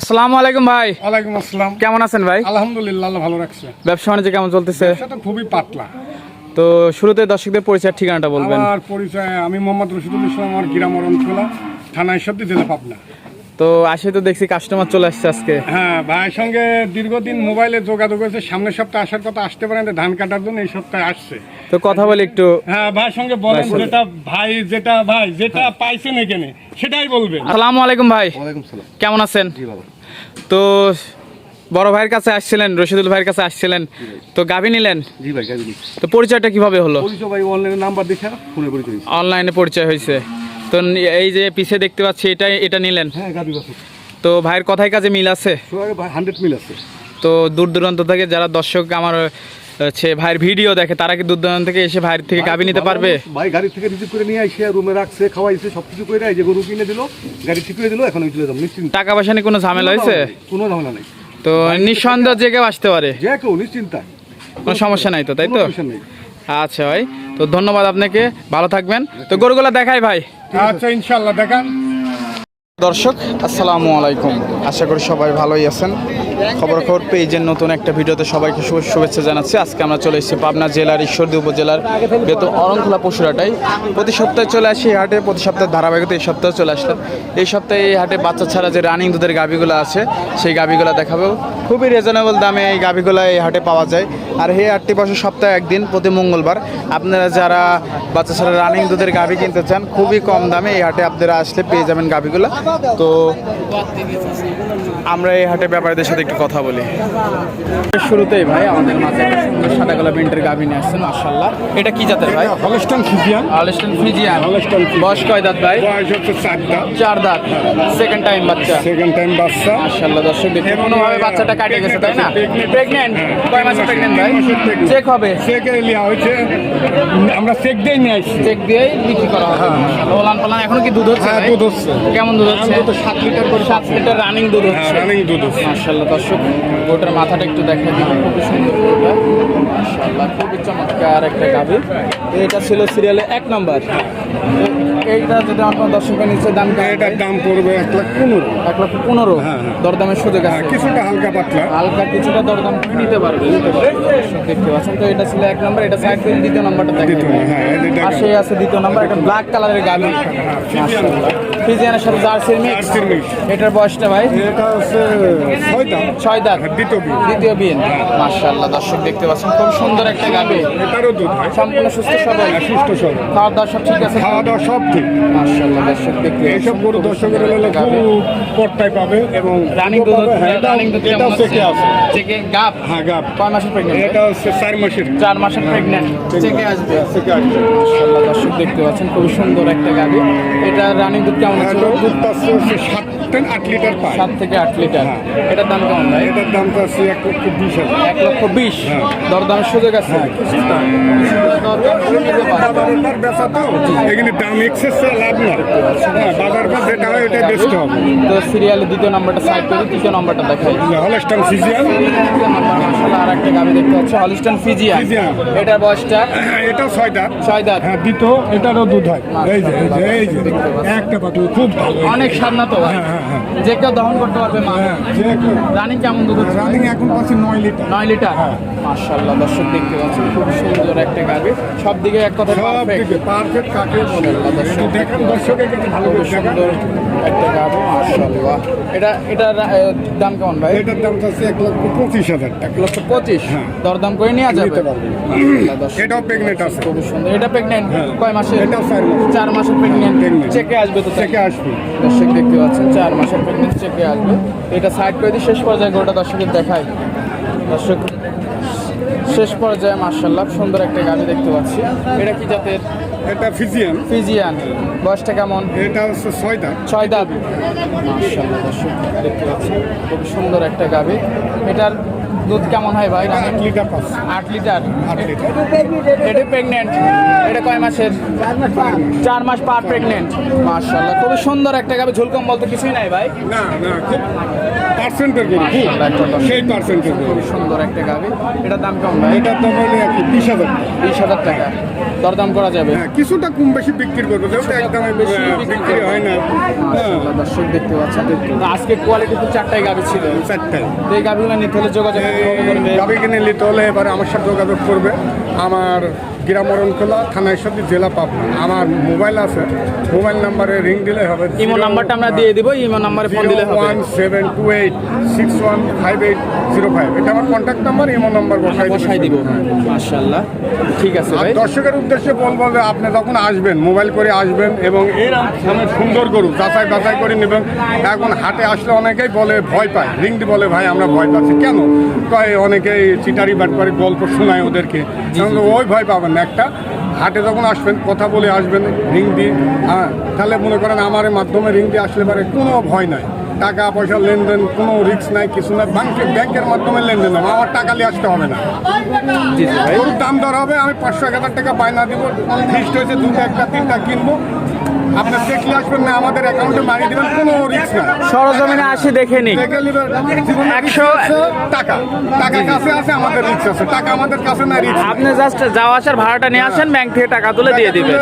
আসসালামু আলাইকুম ভাই। ওয়ালাইকুম আসসালাম। কেমন আছেন ভাই? আলহামদুলিল্লাহ আল্লাহ ভালো রাখছে। ব্যবসা বাণিজ্য কেমন চলতেছে? সেটা খুবই পাতলা। তো শুরুতে দর্শকদের পরিচয় ঠিকানাটা বলবেন। আমার পরিচয় আমি মোহাম্মদ রশিদুল ইসলাম আমার গ্রাম অরণখোলা থানা ঈশ্বরদী জেলা পাবনা। তো আসে তো দেখছি কাস্টমার চলে আসছে আজকে। হ্যাঁ ভাইয়ের সঙ্গে দীর্ঘদিন মোবাইলে যোগাযোগ হয়েছে সামনের সপ্তাহে আসার কথা আসতে পারেন ধান কাটার জন্য এই সপ্তাহে আসছে। তো কথা বলি একটু। হ্যাঁ ভাইয়ের সঙ্গে বলেন ভাই, যেটা ভাই যেটা ভাই যেটা পাইছেন এখানে সেটাই বলবেন। আসসালামু আলাইকুম ভাই। ওয়ালাইকুম সালাম। কেমন আছেন? জি বাবা তো বড় ভাইয়ের কাছে আসছিলেন রশিদুল ভাইয়ের কাছে আসছিলেন। তো গাভি নিলেন? জি ভাই নিচ্ছি। তো পরিচয়টা কীভাবে হলো? পরিচয় ভাই অনলাইনে নাম্বার দেখে ফোনে পরিচয় অনলাইনে পরিচয় হয়েছে। তো এই যে পিছে দেখতে পাচ্ছি এটা এটা নিলেন? হ্যাঁ তো ভাইয়ের কথায় কাজে মিল আছে? হান্ড্রেড মিল আছে। তো দূর দূরান্ত থেকে যারা দর্শক আমার হচ্ছে ভাইয়ের ভিডিও দেখে তারা কি দূর দূরান্ত থেকে এসে ভাইয়ের থেকে গাভি নিতে পারবে? ভাই গাড়ি থেকে রিসিভ করে নিয়ে আসে রুমে রাখছে খাওয়াইছে সব কিছু করে এই যে গরু কিনে দিল গাড়ি ঠিক করে দিল এখন আমি চলে যাব নিশ্চিন্ত। টাকা পয়সা নিয়ে কোনো ঝামেলা হয়েছে? কোনো ঝামেলা নাই। তো নিঃসন্দেহ যে কেউ আসতে পারে। যে কেউ নিশ্চিন্তা কোনো সমস্যা নাই তো তাই তো? আচ্ছা ভাই তো ধন্যবাদ আপনাকে ভালো থাকবেন। তো গরুগুলো দেখাই ভাই। আচ্ছা ইনশাল্লাহ দেখান। দর্শক আসসালামু আলাইকুম। আশা করি সবাই ভালোই আছেন। খবর খবর পেজের নতুন একটা ভিডিওতে সবাইকে শুভেচ্ছা জানাচ্ছি। আজকে আমরা চলে এসেছি পাবনা জেলার ঈশ্বরদী উপজেলার বেত অরণখোলা পশুরাটাই প্রতি সপ্তাহে চলে আসি এই হাটে প্রতি সপ্তাহে ধারাবাহিকতা এই সপ্তাহে চলে আসলাম। এই সপ্তাহে এই হাটে বাচ্চা ছাড়া যে রানিং দুধের গাভিগুলো আছে সেই গাভিগুলো দেখাবো। খুবই রিজনেবল দামে এই গাভিগুলো এই হাটে পাওয়া যায়। আর এই হাটটি বসে সপ্তাহে একদিন প্রতি মঙ্গলবার। আপনারা যারা বাচ্চা ছাড়া রানিং দুধের গাভি কিনতে চান খুবই কম দামে এই হাটে আপনারা আসলে পেয়ে যাবেন গাভিগুলো। তো আমরা এই হাটে ব্যাপারীদের সাথে একটু কথা বলি। শুরুতেই ভাই আমাদের মাঝে একটা সুন্দর সাদা কালো প্রিন্টের গাভি নিয়ে আসছেন মার্শাল্লাহ এটা কি জাতের ভাই? Holstein Friesian. Holstein Friesian Holstein বয়স কয় দাঁত ভাই? বয়স হচ্ছে চারটা চার দাঁত। সেকেন্ড টাইম বাচ্চা। সেকেন্ড টাইম বাচ্চা। মার্শাল্লাহ দর্শক দেখুন কোনোভাবে বাচ্চাটা কাটে গেছে তাই না। প্রেগনেন্ট কয় মাসে প্রেগনেন্ট ভাই? চেক হবে। চেকে লিয়া হয়েছে। আমরা চেক দিয়েই নিয়ে আসছি। চেক দিয়েই বিক্রি করা হবে। মাশাআল্লাহ। ওলান পালান এখন কি দুধ হচ্ছে হ্যাঁ, দুধ হচ্ছে। কেমন দুধ হচ্ছে? তো সাত লিটার করে সাত লিটার রানিং দুধ হ্যাঁ হচ্ছে। রানিং দুধ হচ্ছে। মাশাআল্লাহ দর্শক গোটার মাথাটা একটু দেখা দিই। খুব সুন্দর গোটা মাশাআল্লাহ খুবই চমৎকার একটা গাভী। এটা ছিল সিরিয়ালে এক নাম্বার। এইটা যদি আপনার দর্শকের নিচে দাম এটার দাম পড়বে এক লাখ পনেরো। এক লাখ পনেরো। হ্যাঁ, হ্যাঁ। দরদামের সুযোগ হ্যাঁ আছে কিছুটা হালকা পাতলা। হালকা কিছুটা দরদাম নিতে পারবে। দর্শক দেখতে পাচ্ছেন তো এটা ছিল এক নাম্বার এটা সাইড থেকে দ্বিতীয় নাম্বারটা দেখেন। হ্যাঁ, এটা পাশে আছে দ্বিতীয় নাম্বার একটা ব্ল্যাক কালারের গাভি। ফিজিয়ান। ফিজিয়ানের সাথে জার্সির মিক্স এটার বয়সটা ভাই? এটা হচ্ছে ছয় দাঁত হ্যাঁ, দ্বিতীয় বিয়ে। দ্বিতীয় মাশাআল্লাহ দর্শক দেখতে পাচ্ছেন খুব সুন্দর একটা গাভি। এটারও দুধ হয়। সম্পূর্ণ সুস্থ সবল। হ্যাঁ, সুস্থ সবল। খাওয়া দাওয়া সব ঠিক আছে? খাওয়া দাওয়া সব ঠিক। মাশাআল্লাহ দর্শক দেখতে এইসব গরু দর্শকের হলে পট্টায় পাবে এবং রানিং দুধ হ্যাঁ, রানিং দুধ এটাও চেকে আছে। চেকে গাব হ্যাঁ গাব কয় মাসের প্রেগনেন্ট এটা হচ্ছে চার মাসের। চার মাসের প্রেগনেন্ট চেকে আসবে। চেকে আসবে। মাশাআল্লাহ দর্শক দেখতে পাচ্ছেন খুব সুন্দর একটা গাভি। এটা রানিং দুধ কেমন হ্যাঁ, আছে দুধ পাচ্ছে হচ্ছে সাত থেকে আট লিটার পায়। সাত থেকে আট লিটার। হ্যাঁ। এটার দাম কেমন এটার দাম তো আছে এক লক্ষ বিশ হাজার। এক লক্ষ বিশ। হ্যাঁ। দরদামের সুযোগ দাম এক্সেস লাভ না হ্যাঁ বাজার বা যেটা হয় ওটা বেচতে হবে তো সিরিয়ালের দ্বিতীয় নাম্বারটা সাইড করে তৃতীয় নাম্বারটা দেখাই হলস্টান ফিজিয়ান আর একটা গাভি দেখতে হচ্ছে হলিস্টন ফিজিয়ান। এটার বয়সটা? এটাও ছয় দাঁত। ছয় দাঁত। হ্যাঁ দ্বিতীয় এটারও দুধ হয়। এই যে এই যে একটা খুব ভালো। অনেক সামনা তো হ্যাঁ, হ্যাঁ, যে কেউ দহন করতে পারবে মা। হ্যাঁ রানিং কেমন দুধ রানিং এখন পাচ্ছে নয় লিটার। নয় লিটার? মার্শাল্লাহ দর্শক দেখতে পাচ্ছেন খুব সুন্দর একটা গাভি সব দিকে এক কথা পারফেক্ট কাকে বলে দেখেন দর্শকের ভালো সুন্দর একটা গাভি মার্শাল্লাহ এটা এটার দাম কেমন ভাই? এটার দাম চাচ্ছে এক লক্ষ পঁচিশ হাজার এক লক্ষ পঁচিশ? হ্যাঁ। দরদাম করে নেওয়া যাবে। মাশাআল্লাহ, দর্শক। এটাও প্রেগনেন্ট আছে। খুব সুন্দর। এটা প্রেগনেন্ট হ্যাঁ। কয় মাসের? এটাও চার মাস। মাসের প্রেগনেন্ট। চেকে আসবে তো থেকে আসবে। দর্শক দেখতে পাচ্ছেন চার মাসের প্রেগনেন্ট চেকে আসবে। এটা সাইড করে দিয়ে শেষ পর্যায়ে গোটা দর্শকের দেখায় দর্শক শেষ পর্যায়ে মার্শাল্লাহ সুন্দর একটা গাড়ি দেখতে পাচ্ছি। এটা কি জাতের? এটা ফিজিয়ান। ফিজিয়ান। বয়সটা কেমন? এটা হচ্ছে ছয় দাঁত। ছয় দাঁত। মার্শাল্লাহ দর্শক দেখতে পাচ্ছেন খুব সুন্দর একটা গাভি এটার দুধ কেমন হয় ভাই? আট লিটার পাচ্ছে আট লিটার? এটা প্রেগনেন্ট এটা কয় মাসের? চার মাস পার প্রেগনেন্ট মার্শাল্লাহ খুবই সুন্দর একটা গাবে ঝুলকম বলতে কিছুই নাই ভাই? না না খুব পার্সেন্টের খুব সেই পার্সেন্টের খুব সুন্দর একটা গাভি এটার দাম কেমন এটার দাম হলো একই বিশ হাজার টাকা। বিশ হাজার টাকা। দরদাম করা যাবে। হ্যাঁ কিছুটা কম বেশি বিক্রি করব যেহেতু একদম বিক্রি হয় না। হ্যাঁ। দর্শক দেখতে পাচ্ছেন। আজকে কোয়ালিটি তো চারটাই গাবি ছিল। চারটায় এই গাবিগুলো নিতে হলে যোগাযোগ গাবি কিনে নিতে হলে এবার আমার সাথে যোগাযোগ করবে। আমার গ্রামরণ খোলা থানায় সাথে জেলা পাবনা। আমার মোবাইল আছে মোবাইল নাম্বারে রিং দিলে হবে। ইমো নাম্বারটা আমরা দিয়ে দিব ইমো নাম্বারে ফোন দিলে হবে। One seven two eight six one five eight zero five এটা আমার কন্ট্যাক্ট নাম্বার ইমো নাম্বার বসাই বসাই দিব। মাশাআল্লাহ ঠিক আছে ভাই। দর্শকের উদ্দেশ্যে বলব যে আপনি যখন আসবেন মোবাইল করে আসবেন এবং এর সামনে সুন্দর গরু যাচাই বাছাই করে নেবেন। এখন হাটে আসলে অনেকেই বলে ভয় পায় রিংটি বলে ভাই আমরা ভয় পাচ্ছি কেন? কয় অনেকেই চিটারি বাটপারি গল্প শোনায় ওদেরকে। ওই ভয় পাবেন একটা হাটে যখন আসবেন কথা বলে আসবেন রিং দিয়ে হ্যাঁ তাহলে মনে করেন আমার মাধ্যমে রিং দিয়ে আসলে পারে কোনো ভয় নাই। টাকা পয়সা লেনদেন কোনো রিস্ক নাই কিছু নাই। ব্যাংকে ব্যাংকের মাধ্যমে লেনদেন হবে আমার টাকা নিয়ে আসতে হবে না। দাম দর হবে আমি পাঁচশো এক হাজার টাকা বায়না দিব। ফিক্সড হয়েছে দুটো একটা তিনটা কিনবো। আপনি দেখলে আসবেন না আমাদের অ্যাকাউন্টে মারিয়ে দেবেন কোনো রিস্ক নাই সরজমিনে আসি দেখে জীবনে একশো- টাকা। টাকা কাছে আছে আমাদের রিস্ক আছে। টাকা আমাদের কাছে না রিস্ক আপনি জাস্ট যাওয়া আসার ভাড়াটা নিয়ে আসেন ব্যাংক থেকে টাকা তুলে দিয়ে দিবেন।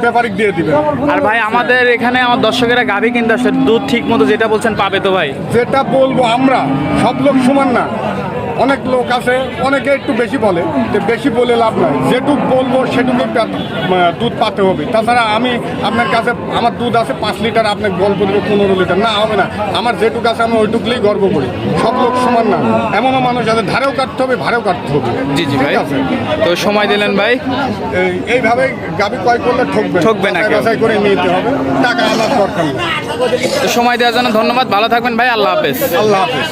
ব্যাপারিক দিয়ে দিবেন। আর ভাই আমাদের এখানে আমার দর্শকেরা গাভি কিনতে আসে দুধ ঠিক মতো যেটা বলছেন পাবে তো ভাই। যেটা বলব আমরা সব লোক সমান না। অনেক লোক আছে অনেকে একটু বেশি বলে যে বেশি বলে লাভ নাই। যেটুক বলব সেটুকু দুধ পাতে হবে। তাছাড়া আমি আপনার কাছে আমার দুধ আছে পাঁচ লিটার আপনাকে গল্প দেবো পনেরো লিটার। না হবে না। আমার যেটুক আছে আমি ওইটুকুলেই গর্ব করি। সব লোক সমান না। এমনও মানুষ আছে ধারেও কাটতে হবে ভাড়েও কাটতে হবে। জি জি ভাই? তো সময় দিলেন ভাই? এইভাবে গাবি ক্রয় করলে ঠকবে ঠকবে না। করে নিতে হবে। টাকা আমার দরকার সময় দেওয়ার জন্য ধন্যবাদ। ভালো থাকবেন ভাই। আল্লাহ হাফেজ। আল্লাহ হাফেজ।